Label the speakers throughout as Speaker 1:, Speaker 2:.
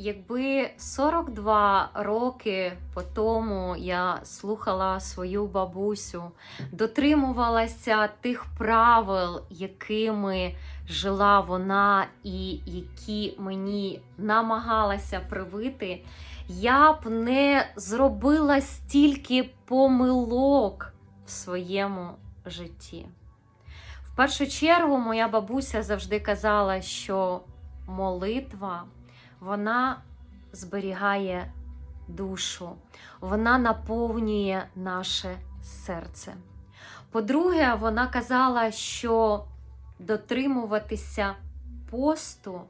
Speaker 1: Якби 42 роки по тому я слухала свою бабусю, дотримувалася тих правил, якими жила вона, і які мені намагалася привити, я б не зробила стільки помилок в своєму житті. В першу чергу, моя бабуся завжди казала, що молитва вона зберігає душу, вона наповнює наше серце. По-друге, вона казала, що дотримуватися посту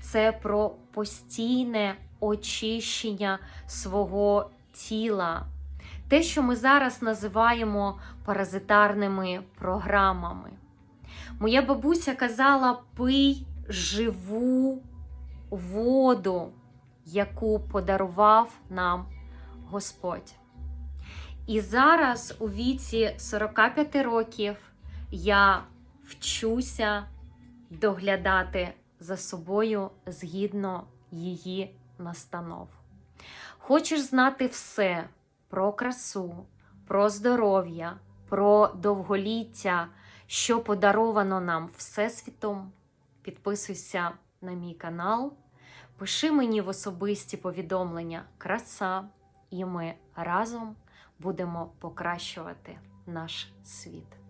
Speaker 1: це про постійне очищення свого тіла. Те, що ми зараз називаємо паразитарними програмами. Моя бабуся казала: пий живу воду, яку подарував нам Господь. І зараз, у віці 45 років, я вчуся доглядати за собою згідно її настанов. Хочеш знати все про красу, про здоров'я, про довголіття, що подаровано нам Всесвітом? Підписуйся на мій канал, пиши мені в особисті повідомлення краса, і ми разом будемо покращувати наш світ.